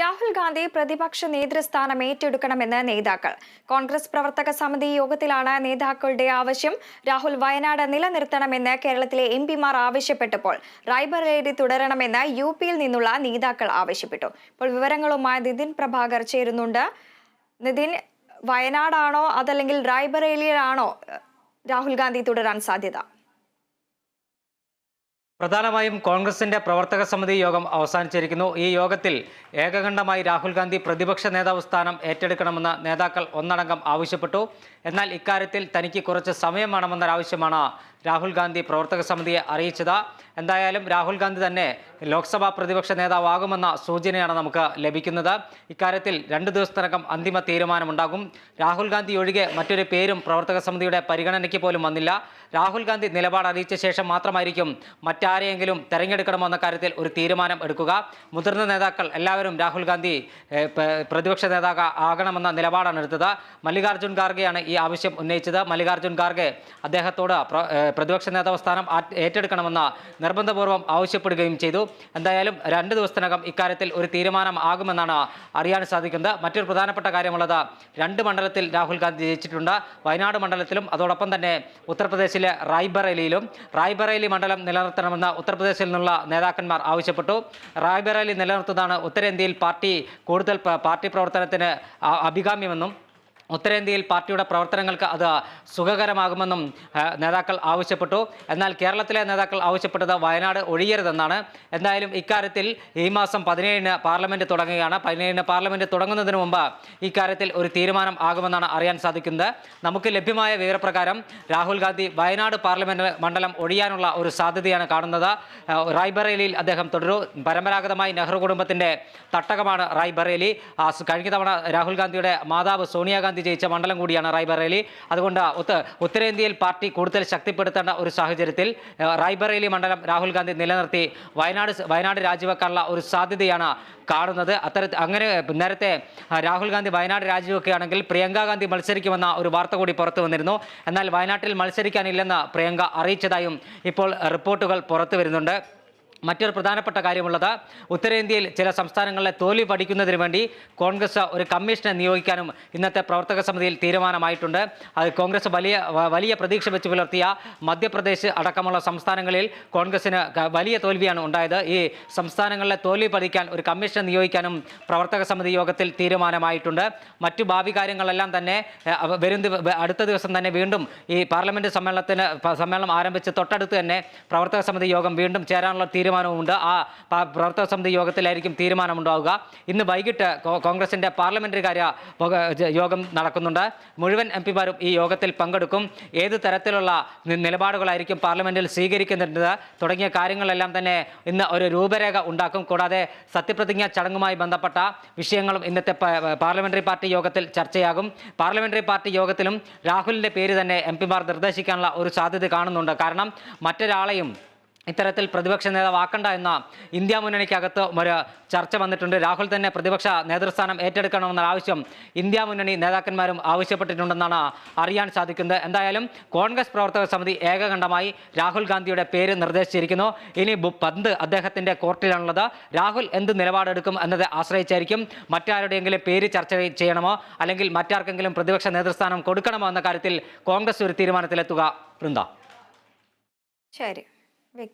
രാഹുൽ ഗാന്ധി പ്രതിപക്ഷ നേതൃസ്ഥാനം ഏറ്റെടുക്കണമെന്ന് നേതാക്കൾ. കോൺഗ്രസ് പ്രവർത്തക സമിതി യോഗത്തിലാണ് നേതാക്കളുടെ ആവശ്യം. രാഹുൽ വയനാട് നിലനിർത്തണമെന്ന് കേരളത്തിലെ എം പിമാർ ആവശ്യപ്പെട്ടപ്പോൾ റായ്ബറേലി തുടരണമെന്ന് യു പിയിൽ നിന്നുള്ള നേതാക്കൾ ആവശ്യപ്പെട്ടു. ഇപ്പോൾ വിവരങ്ങളുമായി നിതിൻ പ്രഭാകർ ചേരുന്നുണ്ട്. നിതിൻ വയനാടാണോ അതല്ലെങ്കിൽ റായ്ബറേലിയിലാണോ രാഹുൽ ഗാന്ധി തുടരാൻ സാധ്യത? പ്രധാനമായും കോൺഗ്രസിന്റെ പ്രവർത്തക സമിതി യോഗം അവസാനിച്ചിരിക്കുന്നു. ഈ യോഗത്തിൽ ഏകകണ്ഠമായി രാഹുൽ ഗാന്ധി പ്രതിപക്ഷ നേതാവ് സ്ഥാനം ഏറ്റെടുക്കണമെന്ന് നേതാക്കൾ ഒന്നടങ്കം ആവശ്യപ്പെട്ടു. എന്നാൽ ഇക്കാര്യത്തിൽ തനിക്ക് കുറച്ച് സമയം വേണമെന്നൊരാവശ്യമാണ് രാഹുൽ ഗാന്ധി പ്രവർത്തക സമിതിയെ അറിയിച്ചത്. എന്തായാലും രാഹുൽ ഗാന്ധി തന്നെ ലോക്സഭാ പ്രതിപക്ഷ നേതാവാകുമെന്ന സൂചനയാണ് നമുക്ക് ലഭിക്കുന്നത്. ഇക്കാര്യത്തിൽ രണ്ട് ദിവസത്തിനകം അന്തിമ തീരുമാനമുണ്ടാകും. രാഹുൽ ഗാന്ധി ഒഴികെ മറ്റൊരു പേരും പ്രവർത്തക സമിതിയുടെ പരിഗണനയ്ക്ക് പോലും വന്നില്ല. രാഹുൽ ഗാന്ധി നിലപാട് അറിയിച്ച ശേഷം മാത്രമായിരിക്കും മറ്റാരെയെങ്കിലും തെരഞ്ഞെടുക്കണമെന്ന കാര്യത്തിൽ ഒരു തീരുമാനം എടുക്കുക. മുതിർന്ന നേതാക്കൾ എല്ലാവരും രാഹുൽ ഗാന്ധി പ്രതിപക്ഷ നേതാവ് ആകണമെന്ന നിലപാടാണ് എടുത്തത്. മല്ലികാർജുൻ ഖാർഗെയാണ് ഈ ആവശ്യം ഉന്നയിച്ചത്. മല്ലികാർജുൻ ഖാർഗെ അദ്ദേഹത്തോട് പ്രതിപക്ഷ നേതാവ് സ്ഥാനം ഏറ്റെടുക്കണമെന്ന് നിർബന്ധപൂർവം ആവശ്യപ്പെടുകയും ചെയ്തു. എന്തായാലും രണ്ട് ദിവസത്തിനകം ഇക്കാര്യത്തിൽ ഒരു തീരുമാനം ആകുമെന്നാണ് അറിയാൻ സാധിക്കുന്നത്. മറ്റൊരു പ്രധാനപ്പെട്ട കാര്യമുള്ളത് രണ്ട് മണ്ഡലത്തിൽ രാഹുൽ ഗാന്ധി ജയിച്ചിട്ടുണ്ട്. വയനാട് മണ്ഡലത്തിലും അതോടൊപ്പം തന്നെ ഉത്തർപ്രദേശിലെ റായ്ബറേലിയിലും. റായ്ബറേലി മണ്ഡലം നിലനിർത്തണമെന്ന് ഉത്തർപ്രദേശിൽ നിന്നുള്ള നേതാക്കന്മാർ ആവശ്യപ്പെട്ടു. റായ്ബറേലി നിലനിർത്തുന്നതാണ് ഉത്തരേന്ത്യയിൽ പാർട്ടി കൂടുതൽ പാർട്ടി പ്രവർത്തനത്തിന് അഭികാമ്യമെന്നും ഉത്തരേന്ത്യയിൽ പാർട്ടിയുടെ പ്രവർത്തനങ്ങൾക്ക് അത് സുഖകരമാകുമെന്നും നേതാക്കൾ ആവശ്യപ്പെട്ടു. എന്നാൽ കേരളത്തിലെ നേതാക്കൾ ആവശ്യപ്പെട്ടത് വയനാട് ഒഴിയരുതെന്നാണ്. എന്തായാലും ഇക്കാര്യത്തിൽ ഈ മാസം പതിനേഴിന് പാർലമെന്റ് തുടങ്ങുകയാണ്. പതിനേഴിന് പാർലമെന്റ് തുടങ്ങുന്നതിന് മുമ്പ് ഇക്കാര്യത്തിൽ ഒരു തീരുമാനം ആകുമെന്നാണ് അറിയാൻ സാധിക്കുന്നത്. നമുക്ക് ലഭ്യമായ വിവരപ്രകാരം രാഹുൽ ഗാന്ധി വയനാട് പാർലമെന്റ് മണ്ഡലം ഒഴിയാനുള്ള ഒരു സാധ്യതയാണ് കാണുന്നത്. റായ്ബറേലിയിൽ അദ്ദേഹം തുടരും. പരമ്പരാഗതമായി നെഹ്റു കുടുംബത്തിന്റെ തട്ടകമാണ് റായ്ബറേലി. കഴിഞ്ഞ തവണ രാഹുൽ ഗാന്ധിയുടെ മാതാവ് സോണിയാഗാന്ധി ജയിച്ച മണ്ഡലം കൂടിയാണ് റായ്ബറേലി. അതുകൊണ്ട് ഉത്ത ഉത്തരേന്ത്യയിൽ പാർട്ടി കൂടുതൽ ശക്തിപ്പെടുത്തേണ്ട ഒരു സാഹചര്യത്തിൽ റായ്ബറേലി മണ്ഡലം രാഹുൽ ഗാന്ധി നിലനിർത്തി വയനാട് വയനാട് രാജിവെക്കാനുള്ള ഒരു സാധ്യതയാണ് കാണുന്നത്. അത്തര അങ്ങനെ നേരത്തെ രാഹുൽ ഗാന്ധി വയനാട് രാജിവെക്കുകയാണെങ്കിൽ പ്രിയങ്ക ഗാന്ധി മത്സരിക്കുമെന്ന ഒരു വാർത്ത കൂടി പുറത്തു വന്നിരുന്നു. എന്നാൽ വയനാട്ടിൽ മത്സരിക്കാനില്ലെന്ന് പ്രിയങ്ക അറിയിച്ചതായും ഇപ്പോൾ റിപ്പോർട്ടുകൾ പുറത്തു വരുന്നുണ്ട്. മറ്റൊരു പ്രധാനപ്പെട്ട കാര്യമുള്ളത് ഉത്തരേന്ത്യയിൽ ചില സംസ്ഥാനങ്ങളിലെ തോൽവി പഠിക്കുന്നതിന് വേണ്ടി കോൺഗ്രസ് ഒരു കമ്മീഷനെ നിയോഗിക്കാനും ഇന്നത്തെ പ്രവർത്തക സമിതിയിൽ തീരുമാനമായിട്ടുണ്ട്. അത് കോൺഗ്രസ് വലിയ വലിയ പ്രതീക്ഷ വെച്ച് പുലർത്തിയ മധ്യപ്രദേശ് അടക്കമുള്ള സംസ്ഥാനങ്ങളിൽ കോൺഗ്രസിന് വലിയ തോൽവിയാണ് ഉണ്ടായത്. ഈ സംസ്ഥാനങ്ങളിലെ തോൽവി പഠിക്കാൻ ഒരു കമ്മീഷനെ നിയോഗിക്കാനും പ്രവർത്തക സമിതി യോഗത്തിൽ തീരുമാനമായിട്ടുണ്ട്. മറ്റു ഭാവി കാര്യങ്ങളെല്ലാം തന്നെ വരും അടുത്ത ദിവസം തന്നെ വീണ്ടും ഈ പാർലമെന്റ് സമ്മേളനത്തിന് സമ്മേളനം ആരംഭിച്ച് തൊട്ടടുത്ത് തന്നെ പ്രവർത്തക സമിതി യോഗം വീണ്ടും ചേരാനുള്ള തീരുമാനവുമുണ്ട്. ആ പ്രവർത്തക സമിതി യോഗത്തിലായിരിക്കും തീരുമാനമുണ്ടാവുക. ഇന്ന് വൈകിട്ട് കോൺഗ്രസിന്റെ പാർലമെന്ററി കാര്യ യോഗം നടക്കുന്നുണ്ട്. മുഴുവൻ എം പിമാരും ഈ യോഗത്തിൽ പങ്കെടുക്കും. ഏത് തരത്തിലുള്ള നിലപാടുകളായിരിക്കും പാർലമെന്റിൽ സ്വീകരിക്കുന്നത് തുടങ്ങിയ കാര്യങ്ങളെല്ലാം തന്നെ ഇന്ന് ഒരു രൂപരേഖ ഉണ്ടാക്കും. കൂടാതെ സത്യപ്രതിജ്ഞാ ചടങ്ങുമായി ബന്ധപ്പെട്ട വിഷയങ്ങളും ഇന്നത്തെ പാർലമെന്ററി പാർട്ടി യോഗത്തിൽ ചർച്ചയാകും. പാർലമെന്ററി പാർട്ടി യോഗത്തിലും രാഹുലിന്റെ പേര് തന്നെ എം പിമാർ നിർദ്ദേശിക്കാനുള്ള ഒരു സാധ്യത കാണുന്നുണ്ട്. കാരണം മറ്റൊരാളെയും ഇത്തരത്തിൽ പ്രതിപക്ഷ നേതാവാക്കണ്ട എന്ന ഇന്ത്യ മുന്നണിക്കകത്ത് ഒരു ചർച്ച വന്നിട്ടുണ്ട്. രാഹുൽ തന്നെ പ്രതിപക്ഷ നേതൃസ്ഥാനം ഏറ്റെടുക്കണമെന്ന ആവശ്യം ഇന്ത്യ മുന്നണി നേതാക്കന്മാരും ആവശ്യപ്പെട്ടിട്ടുണ്ടെന്നാണ് അറിയാൻ സാധിക്കുന്നത്. എന്തായാലും കോൺഗ്രസ് പ്രവർത്തക സമിതി ഏകകണ്ഠമായി രാഹുൽ ഗാന്ധിയുടെ പേര് നിർദ്ദേശിച്ചിരിക്കുന്നു. ഇനി പന്ത് അദ്ദേഹത്തിന്റെ കോർട്ടിലാണുള്ളത്. രാഹുൽ എന്ത് നിലപാടെടുക്കും എന്നത് ആശ്രയിച്ചായിരിക്കും മറ്റാരുടെയെങ്കിലും പേര് ചർച്ച ചെയ്യണമോ? അല്ലെങ്കിൽ മറ്റാർക്കെങ്കിലും പ്രതിപക്ഷ നേതൃസ്ഥാനം കൊടുക്കണമോ എന്ന കാര്യത്തിൽ കോൺഗ്രസ് ഒരു തീരുമാനത്തിലെത്തുക. വൃന്ദ. ശരി. victor